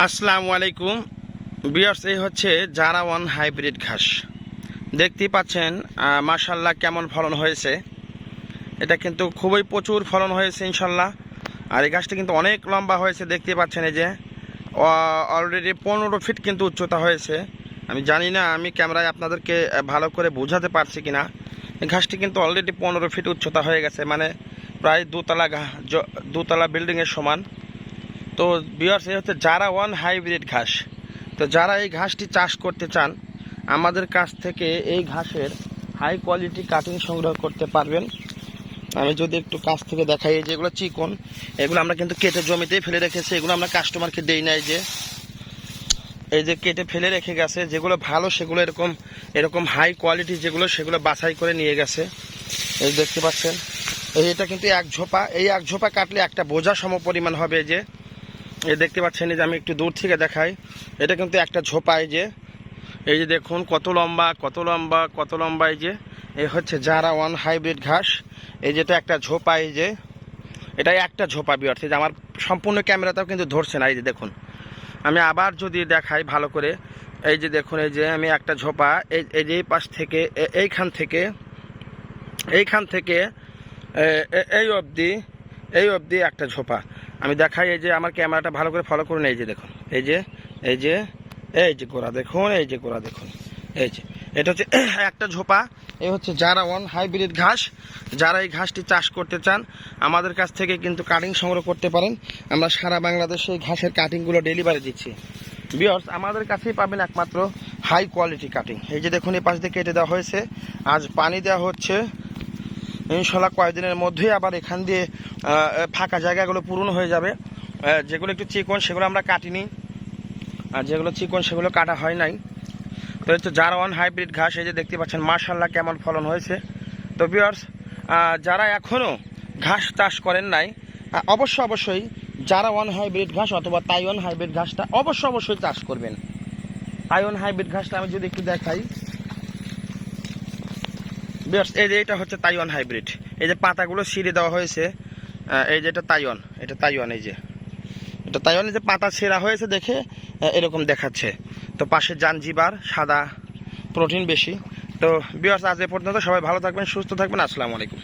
আসসালামু আলাইকুম। বিয়ার্স এই হচ্ছে জারা ওয়ান হাইব্রিড ঘাস। দেখতেই পাচ্ছেন মাশাল্লাহ কেমন ফলন হয়েছে। এটা কিন্তু খুবই প্রচুর ফলন হয়েছে ইনশাল্লাহ আর এই গাছটা কিন্তু অনেক লম্বা হয়েছে দেখতে পাচ্ছেন এই যে। অলরেডি পনেরো ফিট কিন্তু উচ্চতা হয়েছে। আমি জানি না, আমি ক্যামেরায় আপনাদেরকে ভালো করে বোঝাতে পারছি কিনা। এই ঘাসটি কিন্তু অলরেডি পনেরো ফিট উচ্চতা হয়ে গেছে মানে প্রায় দুতলা দুতলা বিল্ডিংয়ের সমান। তো বিয়ার্স এই হচ্ছে যারা ওয়ান হাইব্রিড ঘাস, তো যারা এই ঘাসটি চাষ করতে চান, আমাদের কাছ থেকে এই ঘাসের হাই কোয়ালিটি কাটিং সংগ্রহ করতে পারবেন। আমি যদি একটু কাছ থেকে দেখাই যেগুলো চিকন, এগুলো আমরা কিন্তু কেটে জমিতেই ফেলে রেখেছি, এগুলো আমরা কাস্টমারকে দেই নাই যে। এই যে কেটে ফেলে রেখে গেছে, যেগুলো ভালো, সেগুলো এরকম এরকম হাই কোয়ালিটি যেগুলো, সেগুলো বাছাই করে নিয়ে গেছে। এই দেখতে পাচ্ছেন, এই এটা কিন্তু এক ঝোপা, এই এক ঝোপা কাটলে একটা বোঝা সম পরিমাণ হবে যে। এই দেখতে পাচ্ছেন যে আমি একটু দূর থেকে দেখাই। এটা কিন্তু একটা ঝোপা এই যে। এই যে দেখুন কত লম্বা কত লম্বা কত লম্বা এই যে। এই হচ্ছে জারা ওয়ান হাইব্রিড ঘাস, এই যেটা একটা ঝোপা এই যে। এটা একটা ঝোপা বিয়ার্থ যে আমার সম্পূর্ণ ক্যামেরাটাও কিন্তু ধরছে না এই যে দেখুন। আমি আবার যদি দেখাই ভালো করে, এই যে দেখুন এই যে আমি একটা ঝোপা, এই এই যে এই পাশ থেকে, এ- এইখান থেকে এইখান থেকে, এ- এ- এই অবধি এই অবধি একটা ঝোপা। আমি দেখাই এই যে আমার ক্যামেরাটা ভালো করে ফলো করুন এই যে দেখুন। এই যে এই যে এই যে গোড়া দেখুন, এই যে গোড়া দেখুন। এই যে, এটা হচ্ছে একটা ঝোপা। এই হচ্ছে যারা ওয়ান হাইব্রিড ঘাস। যারা এই ঘাসটি চাষ করতে চান, আমাদের কাছ থেকে কিন্তু কাটিং সংগ্রহ করতে পারেন। আমরা সারা বাংলাদেশে এই ঘাসের কাটিংগুলো ডেলিভারি দিচ্ছি। বিয়র্স আমাদের কাছেই পাবেন একমাত্র হাই কোয়ালিটি কাটিং এই যে দেখুন, এই পাশ দিয়ে কেটে দেওয়া হয়েছে। আজ পানি দেওয়া হচ্ছে ইনশাল্লাহ কয়েকদিনের মধ্যেই আবার এখান দিয়ে ফাঁকা জায়গাগুলো পূরণ হয়ে যাবে। যেগুলো একটু চিকন, সেগুলো আমরা কাটিনি। আর যেগুলো চিকন, সেগুলো কাটা হয় নাই। তো হচ্ছে যারা ওয়ান হাইব্রিড ঘাস, এই যে দেখতে পাচ্ছেন মার্শাল্লাহ কেমন ফলন হয়েছে। তো বিয়ার্স যারা এখনও ঘাস চাষ করেন নাই অবশ্য অবশ্যই যারা ওয়ান হাইব্রিড ঘাস অথবা তাইওয়ান হাইব্রিড ঘাসটা অবশ্য অবশ্যই চাষ করবেন। তাইওয়ান হাইব্রিড ঘাসটা আমি যদি একটু দেখাই। এই যে এটা হচ্ছে তাইওয়ান হাইব্রিড। এই যে পাতাগুলো ছিঁড়ে দেওয়া হয়েছে এই যে এটা তাইওয়ান এটা তাইওয়ান এই যে। এটা তাইওয়ানে যে পাতা ছেঁড়া হয়েছে দেখে এরকম দেখাচ্ছে। তো পাশে জানজিবার সাদা, প্রোটিন বেশি। তো বিয়ার্স আজ এ পর্যন্ত সবাই ভালো থাকবেন, সুস্থ থাকবেন, আসসালামু আলাইকুম।